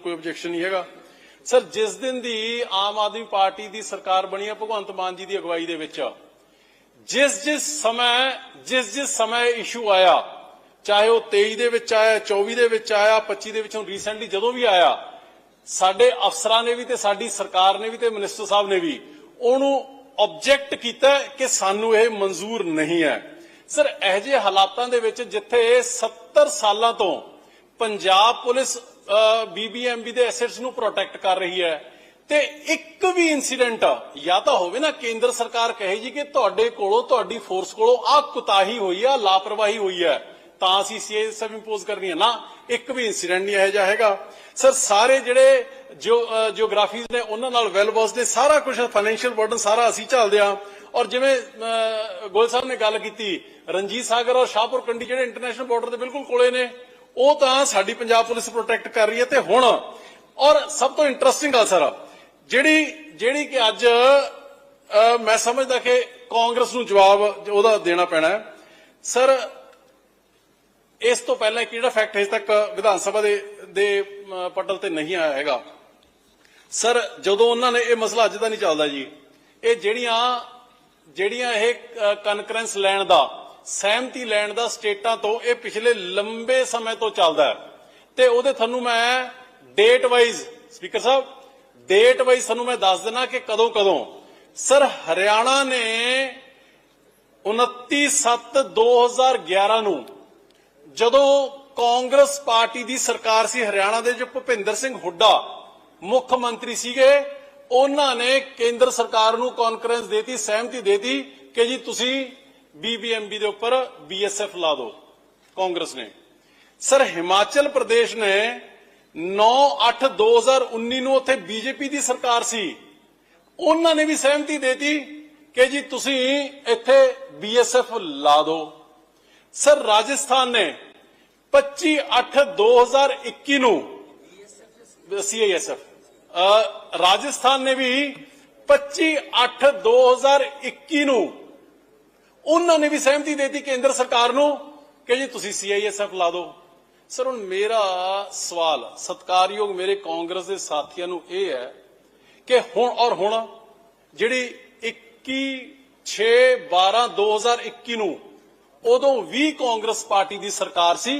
ਕੋਈ ਆਬਜੈਕਸ਼ਨ ਨਹੀਂ ਹੈਗਾ। ਸਰ ਜਿਸ ਦਿਨ ਦੀ ਆਮ ਆਦਮੀ ਪਾਰਟੀ ਦੀ ਸਰਕਾਰ ਬਣੀ ਹੈ ਭਗਵੰਤ ਮਾਨ ਜੀ ਦੀ ਅਗਵਾਈ ਦੇ ਵਿੱਚ। ਜਿਸ ਜਿਸ ਸਮੇਂ, ਜਿਸ ਜਿਸ ਸਮੇਂ ਇਸ਼ੂ ਆਇਆ, ਚਾਹੇ ਉਹ 23 ਦੇ ਵਿੱਚ ਆਇਆ 24 ਦੇ ਵਿੱਚ ਆਇਆ 25 ਦੇ ਵਿੱਚ, ਹੁਣ ਰੀਸੈਂਟਲੀ ਜਦੋਂ ਵੀ ਆਇਆ, ਸਾਡੇ ਅਫਸਰਾਂ ਨੇ ਵੀ ਤੇ ਸਾਡੀ ਸਰਕਾਰ ਨੇ ਵੀ ਤੇ ਮਿਨਿਸਟਰ ਸਾਹਿਬ ਨੇ ਵੀ ਉਹਨੂੰ ਆਬਜੈਕਟ ਕੀਤਾ ਕਿ ਸਾਨੂੰ ਇਹ ਮਨਜ਼ੂਰ ਨਹੀਂ ਹੈ। ਸਰ ਇਹ ਜਿਹੇ ਹਾਲਾਤਾਂ ਦੇ ਵਿੱਚ ਜਿੱਥੇ 70 ਸਾਲਾਂ ਤੋਂ ਪੰਜਾਬ ਪੁਲਿਸ ਬੀਬੀਐਮਬੀ ਦੇ ਐਸੈਟਸ ਨੂੰ ਪ੍ਰੋਟੈਕਟ ਕਰ ਰਹੀ ਹੈ। ਤੇ ਇੱਕ ਵੀ ਇਨਸੀਡੈਂਟ ਜਾਂ ਤਾਂ ਹੋਵੇ ਨਾ, ਕੇਂਦਰ ਸਰਕਾਰ ਕਹੇ ਜੀ ਕਿ ਤੁਹਾਡੇ ਕੋਲੋਂ, ਤੁਹਾਡੀ ਫੋਰਸ ਕੋਲੋਂ ਆ ਕੁਤਾਹੀ ਹੋਈ ਆ, ਲਾਪਰਵਾਹੀ ਹੋਈ ਹੈ, ਤਾਂ ਅਸੀਂ ਸੀਐਸਐਫ ਇੰਪੋਜ਼ ਕਰਨੀ ਹੈ। ਨਾ, ਇੱਕ ਵੀ ਇਨਸੀਡੈਂਟ ਨਹੀਂ ਇਹੋ ਜਿਹਾ ਹੈਗਾ। ਸਰ, ਸਾਰੇ ਜਿਹੜੇ ਜੋ ਜਿਓਗ੍ਰਾਫੀਜ਼ ਨੇ, ਉਹਨਾਂ ਨਾਲ ਵੈਲ ਬਸ ਦੇ ਸਾਰਾ ਕੁਝ ਫਾਈਨੈਂਸ਼ੀਅਲ ਬਰਡਨ ਸਾਰਾ ਅਸੀਂ ਝੱਲਦੇ ਆ ਔਰ ਜਿਵੇਂ ਗੋਲ ਸਾਹਿਬ ਨੇ ਗੱਲ ਕੀਤੀ, ਰਣਜੀਤ ਸਾਗਰ ਔਰ ਸ਼ਾਹਪੁਰ ਕੰਡੀ ਜਿਹੜੇ ਇੰਟਰਨੈਸ਼ਨਲ ਬਾਰਡਰ ਦੇ ਬਿਲਕੁਲ ਕੋਲੇ ਨੇ ਉਹ ਤਾਂ ਸਾਡੀ ਪੰਜਾਬ ਪੁਲਿਸ ਪ੍ਰੋਟੈਕਟ ਕਰ ਰਹੀ ਹੈ ਤੇ ਹੁਣ, ਔਰ ਸਭ ਤੋਂ ਇੰਟਰਸਟਿੰਗ ਗੱਲ ਸਰ, ਜਿਹੜੀ ਜਿਹੜੀ ਕਿ ਅੱਜ ਮੈਂ ਸਮਝਦਾ ਕਿ ਕਾਂਗਰਸ ਨੂੰ ਜਵਾਬ ਉਹਦਾ ਦੇਣਾ ਪੈਣਾ ਹੈ। ਸਰ, ਇਸ ਤੋਂ ਪਹਿਲਾਂ ਕਿਹੜਾ ਫੈਕਟ ਹਜੇ ਤੱਕ ਵਿਧਾਨ ਸਭਾ ਦੇ ਦੇ ਪਟਲ ਤੇ ਨਹੀਂ ਆਇਆ ਹੈਗਾ। ਸਰ, ਜਦੋਂ ਉਹਨਾਂ ਨੇ ਇਹ ਮਸਲਾ ਅੱਜ ਦਾ ਨਹੀਂ ਚੱਲਦਾ ਜੀ, ਇਹ ਜਿਹੜੀਆਂ ਜਿਹੜੀਆਂ ਇਹ ਕਨਕਰੈਂਸ ਲੈਣ ਦਾ ਸਹਿਮਤੀ ਲੈਣ ਦਾ ਸਟੇਟਾਂ ਤੋਂ ਇਹ ਪਿਛਲੇ ਲੰਬੇ ਸਮੇਂ ਤੋਂ ਚੱਲਦਾ ਹੈ। ਤੇ ਉਹਦੇ ਤੁਹਾਨੂੰ ਮੈਂ ਡੇਟ ਵਾਈਜ਼ ਸਪੀਕਰ ਸਾਹਿਬ ਡੇਟ ਵਾਈਜ਼ ਤੁਹਾਨੂੰ ਮੈਂ ਦੱਸ ਦਿਨਾ ਕਿ ਕਦੋਂ ਕਦੋਂ। ਸਰ, ਹਰਿਆਣਾ ਨੇ 29/7/2011 ਨੂੰ ਜਦੋਂ ਕਾਂਗਰਸ ਪਾਰਟੀ ਦੀ ਸਰਕਾਰ ਸੀ ਹਰਿਆਣਾ ਦੇ, ਜੋ ਭੁਪਿੰਦਰ ਸਿੰਘ ਹੁੱਡਾ ਮੁੱਖ ਮੰਤਰੀ ਸੀਗੇ, ਉਹਨਾਂ ਨੇ ਕੇਂਦਰ ਸਰਕਾਰ ਨੂੰ ਕਾਨਫਰੰਸ ਦੇਤੀ, ਸਹਿਮਤੀ ਦੇਤੀ ਕਿ ਜੀ ਤੁਸੀਂ ਬੀਬੀਐਮਬੀ ਦੇ ਉੱਪਰ ਬੀਐਸਐਫ ਲਾ ਦਿਓ ਕਾਂਗਰਸ ਨੇ। ਸਰ, ਹਿਮਾਚਲ ਪ੍ਰਦੇਸ਼ ਨੇ 9/8/2019 ਨੂੰ ਉੱਥੇ ਬੀਜੇਪੀ ਦੀ ਸਰਕਾਰ ਸੀ। ਉਹਨਾਂ ਨੇ ਵੀ ਸਹਿਮਤੀ ਦੇਤੀ ਕਿ ਜੀ ਤੁਸੀਂ ਇੱਥੇ ਬੀਐਸਐਫ ਲਾ ਦਿਓ ਸਰ, ਰਾਜਸਥਾਨ ਨੇ 25/8/2021 ਨੂੰ ਸੀਆਈਐਸਐਫ ਰਾਜਸਥਾਨ ਨੇ ਵੀ 25/8/2021 ਨੂੰ ਉਹਨਾਂ ਨੇ ਵੀ ਸਹਿਮਤੀ ਦੇਤੀ ਕੇਂਦਰ ਸਰਕਾਰ ਨੂੰ ਕਿ ਜੀ ਤੁਸੀਂ ਸੀਆਈਐਸਐਫ ਲਾ ਦਿਓ। ਸਰ, ਹੁਣ ਮੇਰਾ ਸਵਾਲ, ਸਤਕਾਰਯੋਗ ਮੇਰੇ ਕਾਂਗਰਸ ਦੇ ਸਾਥੀਆਂ ਨੂੰ ਇਹ ਹੈ ਕਿ ਹੁਣ ਔਰ ਹੁਣ ਜਿਹੜੀ 21 6 12 2021 ਨੂੰ ਉਦੋਂ ਵੀ ਕਾਂਗਰਸ ਪਾਰਟੀ ਦੀ ਸਰਕਾਰ ਸੀ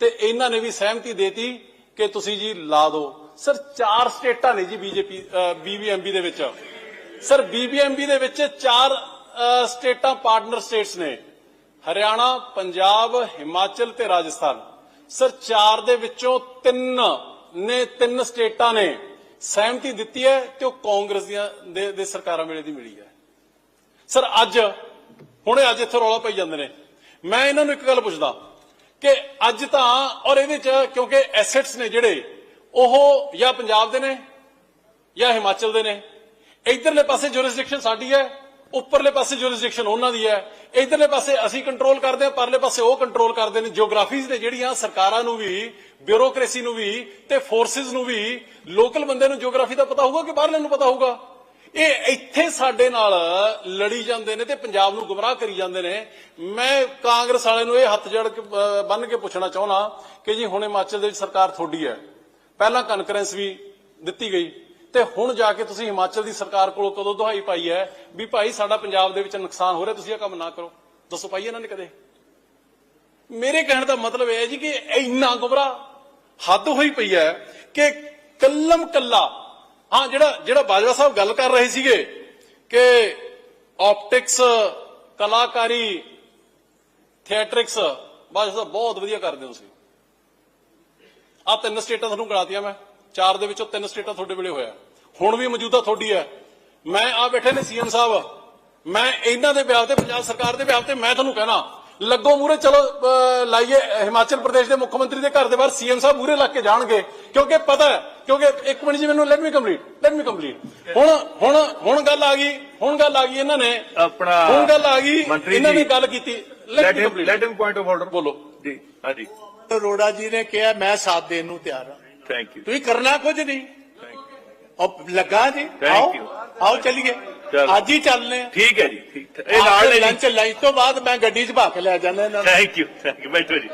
ਤੇ ਇਹਨਾਂ ਨੇ ਵੀ ਸਹਿਮਤੀ ਦੇਤੀ ਕਿ ਤੁਸੀਂ ਜੀ ਲਾ ਦਿਓ। ਸਰ, ਚਾਰ ਸਟੇਟਾਂ ਨੇ ਜੀ ਬੀਜੇਪੀ ਬੀਬੀਐਮਬੀ ਦੇ ਵਿੱਚ। ਸਰ, ਬੀਬੀਐਮਬੀ ਦੇ ਵਿੱਚ ਚਾਰ ਸਟੇਟਾਂ ਪਾਰਟਨਰ ਸਟੇਟਸ ਨੇ। ਹਰਿਆਣਾ, ਪੰਜਾਬ, ਹਿਮਾਚਲ ਤੇ ਰਾਜਸਥਾਨ। ਸਰ, ਚਾਰ ਦੇ ਵਿੱਚੋਂ ਤਿੰਨ ਨੇ, ਤਿੰਨ ਸਟੇਟਾਂ ਨੇ। ਸਹਿਮਤੀ ਦਿੱਤੀ ਹੈ ਤੇ ਉਹ ਕਾਂਗਰਸ ਦੀਆਂ, ਦੇ- ਸਰਕਾਰਾਂ ਵੇਲੇ ਦੀ ਮਿਲੀ ਹੈ। ਸਰ, ਅੱਜ, ਹੁਣੇ ਅੱਜ ਇੱਥੇ ਰੌਲਾ ਪਈ ਜਾਂਦੇ ਨੇ। ਮੈਂ ਇਹਨਾਂ ਨੂੰ ਇੱਕ ਗੱਲ ਪੁੱਛਦਾ ਕਿ ਅੱਜ ਤਾਂ, ਔਰ ਇਹਦੇ ਚ ਕਿਉਂਕਿ ਐਸੈਟਸ ਨੇ ਜਿਹੜੇ, ਉਹ ਜਾਂ ਪੰਜਾਬ ਦੇ ਨੇ ਜਾਂ ਹਿਮਾਚਲ ਦੇ ਨੇ। ਇਧਰਲੇ ਪਾਸੇ ਜੁਰਿਸਡਿਕਸ਼ਨ ਸਾਡੀ ਹੈ ਉੱਪਰਲੇ ਪਾਸੇ ਜੁਰਿਸਡਿਕਸ਼ਨ ਉਹਨਾਂ ਦੀ ਹੈ ਇਧਰਲੇ ਪਾਸੇ ਅਸੀਂ ਕੰਟਰੋਲ ਕਰਦੇ ਹਾਂ ਪਰਲੇ ਪਾਸੇ ਉਹ ਕੰਟਰੋਲ ਕਰਦੇ ਨੇ ਜਿਓਗ੍ਰਾਫੀਜ਼ ਨੇ ਜਿਹੜੀਆਂ ਸਰਕਾਰਾਂ ਨੂੰ ਵੀ ਬਿਊਰੋਕ੍ਰੇਸੀ ਨੂੰ ਵੀ ਤੇ ਫੋਰਸਿਸ ਨੂੰ ਵੀ ਲੋਕਲ ਬੰਦੇ ਨੂੰ ਜਿਓਗ੍ਰਾਫੀ ਦਾ ਪਤਾ ਹੋਊਗਾ ਕਿ ਬਾਹਰਲੇ ਨੂੰ ਪਤਾ ਹੋਊਗਾ? ਇਹ ਇੱਥੇ ਸਾਡੇ ਨਾਲ ਲੜੀ ਜਾਂਦੇ ਨੇ ਤੇ ਪੰਜਾਬ ਨੂੰ ਗੁੰਮਰਾਹ ਕਰੀ ਜਾਂਦੇ ਨੇ। ਮੈਂ ਕਾਂਗਰਸ ਵਾਲੇ ਨੂੰ ਇਹ ਹੱਥ ਜੜ ਕੇ ਅਹ, ਬੰਨ ਕੇ ਪੁੱਛਣਾ ਚਾਹੁੰਦਾ ਕਿ ਜੀ ਹੁਣ ਹਿਮਾਚਲ ਦੇ ਵਿੱਚ ਸਰਕਾਰ ਤੁਹਾਡੀ ਹੈ। ਪਹਿਲਾਂ ਕਨਫਰੈਂਸ ਵੀ ਦਿੱਤੀ ਗਈ। ਤੇ ਹੁਣ ਜਾ ਕੇ ਤੁਸੀਂ ਹਿਮਾਚਲ ਦੀ ਸਰਕਾਰ ਕੋਲੋਂ ਕਦੋਂ ਦੁਹਾਈ ਪਾਈ ਹੈ ਵੀ ਭਾਈ ਸਾਡਾ ਪੰਜਾਬ ਦੇ ਵਿੱਚ ਨੁਕਸਾਨ ਹੋ ਰਿਹਾ, ਤੁਸੀਂ ਇਹ ਕੰਮ ਨਾ ਕਰੋ। ਦੱਸੋ ਪਾਈ ਇਹਨਾਂ ਨੇ ਕਦੇ? ਮੇਰੇ ਕਹਿਣ ਦਾ ਮਤਲਬ ਇਹ ਹੈ ਜੀ ਕਿ ਇੰਨਾ ਗੁੰਮਰਾਹ ਹੱਦ ਹੋਈ ਪਈ ਹੈ ਕਿ ਕੱਲਮ ਕੱਲਾ, ਹਾਂ, ਜਿਹੜਾ ਜਿਹੜਾ ਬਾਜਵਾ ਸਾਹਿਬ ਗੱਲ ਕਰ ਰਹੇ ਸੀਗੇ ਕਿ ਆਪਟਿਕਸ ਕਲਾਕਾਰੀ ਥੀਏਟਰਿਕਸ ਬਾਜਵਾ ਸਾਹਿਬ ਬਹੁਤ ਵਧੀਆ ਕਰਦੇ ਹੋ ਤੁਸੀਂ। ਆ ਤਿੰਨ ਸਟੇਟਾਂ ਤੁਹਾਨੂੰ ਗਣਾਤੀਆਂ ਮੈਂ। ਚਾਰ ਦੇ ਵਿੱਚੋਂ ਤਿੰਨ ਸਟੇਟਾਂ ਤੁਹਾਡੇ ਵੇਲੇ ਹੋਇਆ। ਹੁਣ ਵੀ ਮੌਜੂਦਾ ਤੁਹਾਡੀ ਹੈ। ਮੈਂ ਆ ਬੈਠੇ ਨੇ ਸੀਐਮ ਸਾਹਿਬ। ਮੈਂ ਇਹਨਾਂ ਦੇ ਵਿਆਹ ਤੇ ਪੰਜਾਬ ਸਰਕਾਰ ਦੇ ਵਿਆਹ ਤੇ ਮੈਂ ਤੁਹਾਨੂੰ ਕਹਿਣਾ ਲੱਗੋ ਮੂਰੇ ਚਲੋ ਲਾਈਏ ਹਿਮਾਚਲ ਪ੍ਰਦੇਸ਼ ਦੇ ਮੁੱਖ ਮੰਤਰੀ ਦੇ ਘਰ ਦੇ ਬਾਹਰ ਸੀਐਮ ਸਾਹਿਬ ਮੂਰੇ ਲੱਗ ਕੇ ਜਾਣਗੇ। ਕਿਉਂਕਿ ਪਤਾ ਹੈ ਕਿਉਂਕਿ ਇੱਕ ਮਿੰਟ ਜੀ ਮੈਨੂੰ let me complete let me complete ਹੁਣ ਹੁਣ ਹੁਣ ਗੱਲ ਆ ਗਈ ਹੁਣ ਗੱਲ ਆ ਗਈ ਇਹਨਾਂ ਨੇ। ਆਪਣਾ ਹੁਣ ਗੱਲ ਆ ਗਈ ਇਹਨਾਂ ਨੇ ਗੱਲ ਕੀਤੀ। Let me complete let him point of order ਬੋਲੋ। ਜੀ ਹਾਂਜੀ। ਅਰੋੜਾ ਜੀ ਨੇ ਕਿਹਾ ਮੈਂ ਸਾਥ ਦੇਣ ਨੂੰ ਤਿਆਰ ਹਾਂ। ਥੈਂਕ ਯੂ ਤੁਸੀਂ ਕਰਨਾ ਕੁਝ ਨਹੀਂ। ਉਹ ਲੱਗਾ ਜੀ ਆਓ. ਆਓ ਚੱਲੀਏ। ਚਲੋ। ਅੱਜ ਹੀ ਚੱਲਨੇ। ਠੀਕ ਹੈ ਜੀ ਠੀਕ। ਇਹ ਨਾਲ ਲੰਚ ਲੰਚ ਤੋਂ ਬਾਅਦ ਮੈਂ ਗੱਡੀ 'ਚ ਭਾ ਕੇ ਲੈ ਜਾਣਾ ਇਹਨਾਂ ਨੂੰ। ਥੈਂਕ ਯੂ ਥੈਂਕ ਯੂ ਬੈਠੋ ਜੀ।